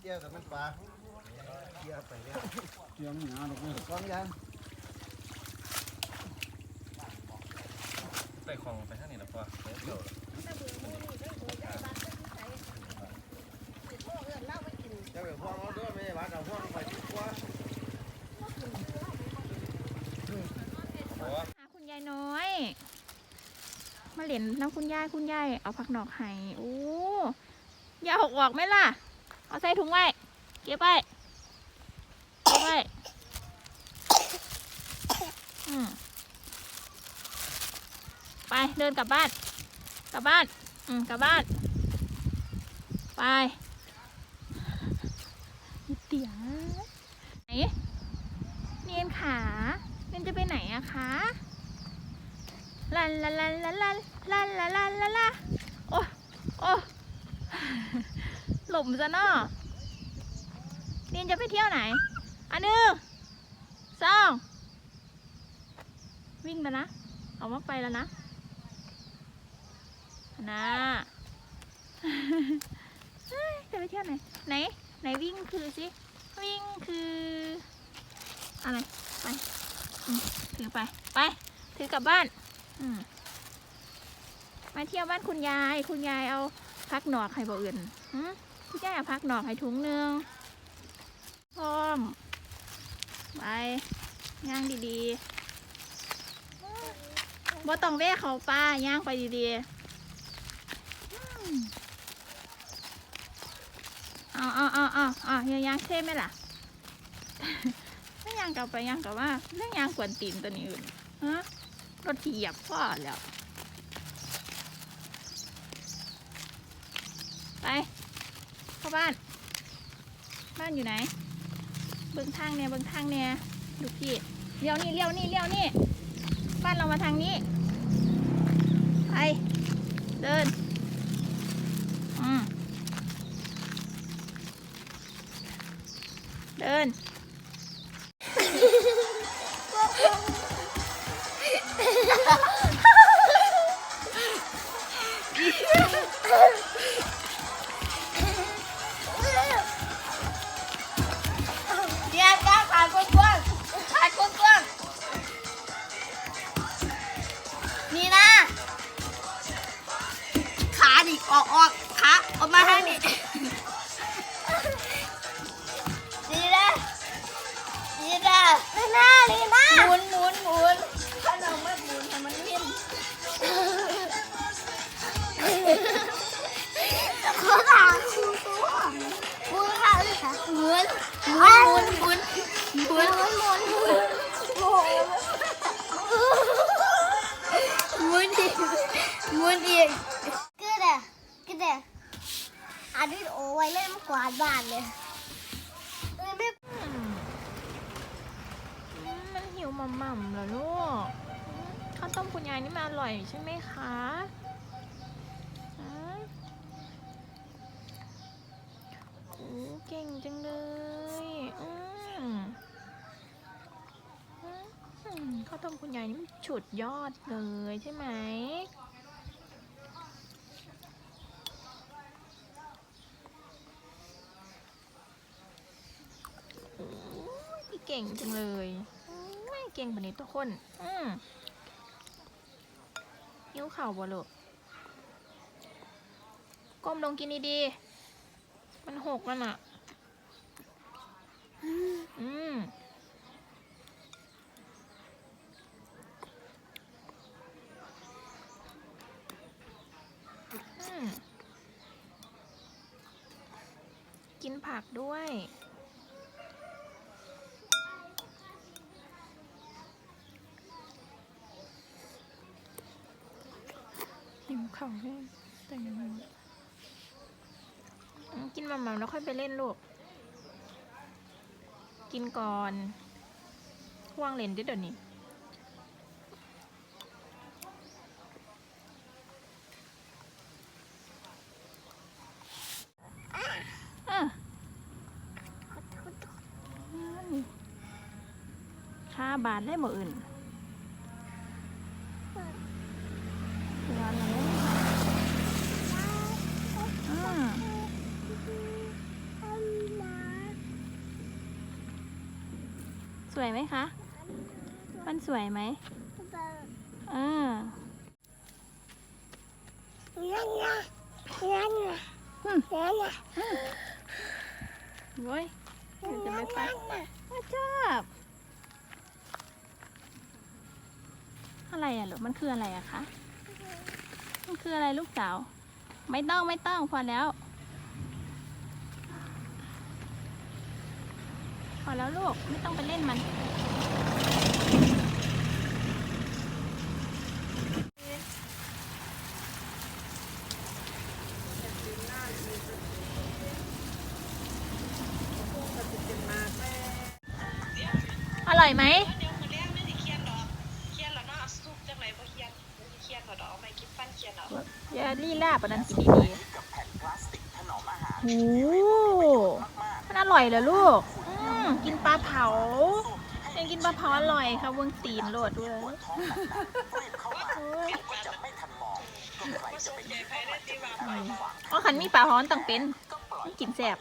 เจียวกับมันปลาเจียวไปแล้วเกี่ยวมันหนาดอกเลยกองยังไปคลองไปทางนี้แล้วพอเดี๋ยวเจ้าเดี๋ยวพ่อเราด้วยไม่ใช่บ้านเราพ่อเราไปดีกว่าเพราะว่าหาคุณยายน้อย มาเหรียญน้ำคุณยายคุณยายเอาผักดอกไห้โอ้ยาหกออกไหมล่ะ เอาใส่ถุงไว้ เก็บไว้เก็บไว้ไปเดินกลับบ้าน กลับบ้าน อืมกลับบ้าน ไปเตี๋ยไหนเนียนขาเนียนจะไปไหนอะคะลันลันลันลันลันลันลันลันลันโอ้โอ้ หล่มซะเนาะเรียนจะไปเที่ยวไหน อันหนึ่งสองวิ่งแล้วนะออกมาไปแล้วนะนะเฮ้ยจะไปเที่ยวไหน ไหน ไหนวิ่งคือสิ วิ่งคือ อะไร ไป ถือไป ไป ถือกลับบ้าน มาเที่ยวบ้านคุณยาย คุณยายเอาพักหนอกให้บ่อื่นหืม คุณยายเอาพักหนอกให้ถุงหนึ่งพร้อมไปย่างดีๆบ่ต้องแวะเขาป้าย่างไปดีๆอืมเอาเอาเอาเอาเอาย่าย่างเท่ไหมล่ะไม่ย่างกลับไปย่างกลับว่าเรื่องย่างกวนตีนตัวนี้อื่นฮะรถเหยียบพ่อแล้ว ไปาบ้าน บ้านอยู่ไหน เบิ้งทางเนี่ยเบิ้งทางเนี่ยดูพี่เลี้ยวนี่เลี้ยวนี่เลี้ยวนี่ บ้านเรามาทางนี้ มุนหมุนหมุนหมุนหมุนหมุนหมุนหมุนอีกหมุนอีกก็ได้ก็ได้อันนี้โอ้ไว้เล่นกวาดบ้านเลยเอ้ยไม่อืมมันหิวหม่ำๆเหรอลูกอืมข้าวต้มคุณยายนี่มันอร่อยใช่ไหมคะฮะโอ้เก่งจังเลยอืมอื มคุณยายนี่มันฉุดยอดเลยใช่ไหมอ้ยเก่งจังเลยโอ้ยเก่งปานนี้ทุกคน อืมยิ้วเข่าบ่ลูกก้มลงกินดีๆ มันหกแล้วน่ะ อืม อืม กิน ผักด้วย หิวเขาแม่แต่ยังไงกินมาม่าแล้วค่อยไปเล่นลูก กินก่อนว่างเล่นดิเดี๋ยวนี้ บาทได้หมดอื่นสวยไหมคะ มันสวยไหมอ่านั่นนะนั่นนะนั่นนะโว้ยจะไม่ไปชอบ อะไรอะลูกมันคืออะไรอะคะมันคืออะไรลูกสาว ไม่ต้องไม่ต้องพอแล้ว พอแล้วลูกไม่ต้องไปเล่นมันอร่อยไหม อย่าลี่ล่าปะนั้นกินดีๆโอ้มันอร่อยเหรอลูกอืมกินปลาเผา ยังกินปลาเผาอร่อยค่ะเวงตีนโหลดด้วยบ่สนใจไผได้ติว่าไปอ๋อขันมีปลาฮ้อนต้องเป็นมันกินแซ่บ